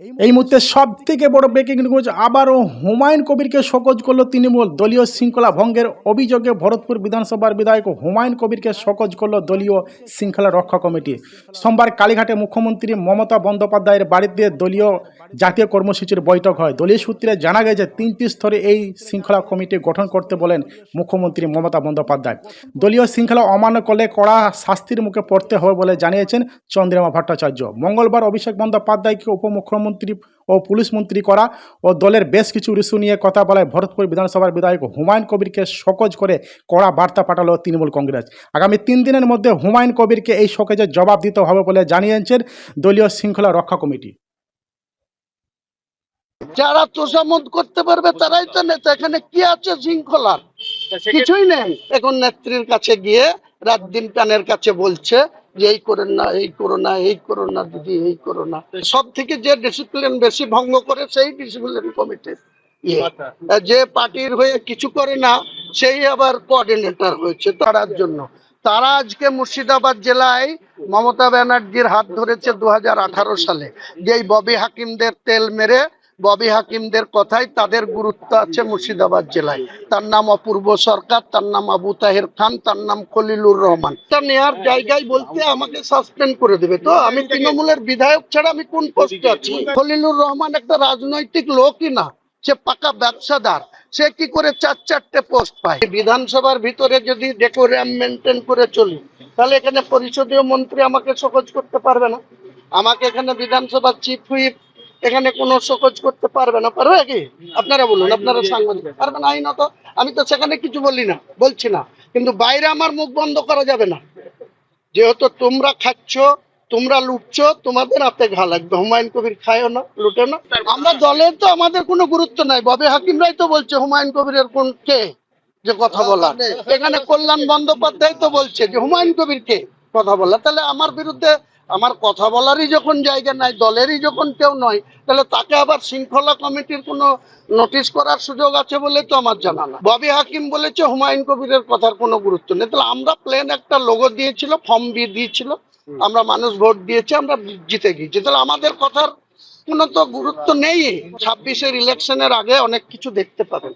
এই মুহূর্তে সব থেকে বড় ব্রেকিং নিউজ আবারও হুমায়ুন কবিরকে শোকজ করল তৃণমূল দলীয় শৃঙ্খলা ভঙ্গের অভিযোগে ভরতপুর বিধানসভার বিধায়ক হুমায়ুন কবিরকে শোকজ করল দলীয় শৃঙ্খলা রক্ষা কমিটি। সোমবার কালীঘাটে মুখ্যমন্ত্রী মমতা বন্দ্যোপাধ্যায়ের বাড়িতে দলীয় জাতীয় কর্মসূচির বৈঠক হয়। দলীয় সূত্রে জানা গেছে তিনটি স্তরে এই শৃঙ্খলা কমিটি গঠন করতে বলেন মুখ্যমন্ত্রী মমতা বন্দ্যোপাধ্যায়। দলীয় শৃঙ্খলা অমান্য করলে কড়া শাস্তির মুখে পড়তে হবে বলে জানিয়েছেন চন্দ্রিমা ভট্টাচার্য। মঙ্গলবার অভিষেক বন্দ্যোপাধ্যায়কে উপমুখ্যমন্ত্রী ও পুলিশ মন্ত্রী করা ও দলের বেশ কিছু ইস্যু নিয়ে কথা বলায় ভরতপুর বিধানসভার বিধায়ক হুমায়ুন কবিরকে সকজ করে কড়া বার্তা পাঠালো তৃণমূল কংগ্রেস। আগামী তিন দিনের মধ্যে হুমায়ুন কবিরকে এই শোকেজের জবাব দিতে হবে বলে জানিয়েছেন দলীয় শৃঙ্খলা রক্ষা কমিটি। যারা তোষামত করতে পারবে তারাই তো নেতা। এখানে কি আছে শৃঙ্খলার কিছুই নেই। এখন নেত্রীর কাছে গিয়ে রাত দিন কানের কাছে বলছে এই করেন না এই করো না এই করো না দিদি এই করো না। সব থেকে যে ডিসিপ্লিন বেশি ভঙ্গ করে সেই ডিসিপ্লিন কমিটির ইয়ে। যে পার্টির হয়ে কিছু করে না সেই আবার কোঅর্ডিনেটর হয়েছে তারার জন্য। তারা আজকে মুর্শিদাবাদ জেলায় মমতা ব্যানার্জির হাত ধরেছে দু হাজার আঠারো সালে। যেই ববি হাকিমদের তেল মেরে ববি হাকিমদের কথাই তাদের গুরুত্ব আছে মুর্শিদাবাদ জেলায়। তার নাম অপূর্ব সরকার, তার নাম আবু তাহের খান, তার নাম খলিলুর রহমান। তা নেয়ার জায়গায় বলতে আমাকে সাসপেন্ড করে দেবে তো? আমি তৃণমূলের বিধায়ক ছাড়া আমি কোন পোস্টে আছি? খলিলুর রহমান একটা রাজনৈতিক লোকই না, সে পাকা ব্যবসাদার। সে কি করে চার চারটে পোস্ট পায়? বিধানসভার ভিতরে যদি ডেকোরিয়াম মেনটেন করে চলি, তাহলে এখানে পরিষদীয় মন্ত্রী আমাকে সকজ করতে পারবে না। আমাকে এখানে বিধানসভার চিফ হুইপ এখানে কোনো সকজ করতে পারবে না। পারবে কি? আপনারা বলুন আপনারা সাংবাদিক। পারবে না আইনত। আমি তো সেখানে কিছু বলি না বলছি না। কিন্তু বাইরে আমার মুখ বন্ধ করা যাবে না। যেহেতু তোমরা খাচ্ছ তোমরা লুটছো তোমাদের হাতে ঘা লাগবে। হুমায়ুন কবির খায়ও না লুটে না। আমরা দলের তো আমাদের কোনো গুরুত্ব নাই। ববে হাকিমরাই তো বলছে হুমায়ুন কবিরের কোন কে যে কথা বলা? এখানে কল্যাণ বন্দ্যোপাধ্যায় তো বলছে যে হুমায়ুন কবির কে কথা বলা? তাহলে আমার বিরুদ্ধে আমার কথা বলারই যখন জায়গা নাই দলেরই যখন কেউ নয় তাহলে তাকে আবার শৃঙ্খলা কমিটির কোনো নোটিশ করার সুযোগ আছে বলে তো আমার জানা না ববি হাকিম বলেছে হুমায়ুন কবিরের কথার কোনো গুরুত্ব নেই। তাহলে আমরা প্লেন একটা লোগো দিয়েছিল ফর্ম বি দিয়েছিল। আমরা মানুষ ভোট দিয়েছে আমরা জিতে গিয়েছি। তাহলে আমাদের কথার কোনো তো গুরুত্ব নেই। ছাব্বিশের ইলেকশনের আগে অনেক কিছু দেখতে পাবেন।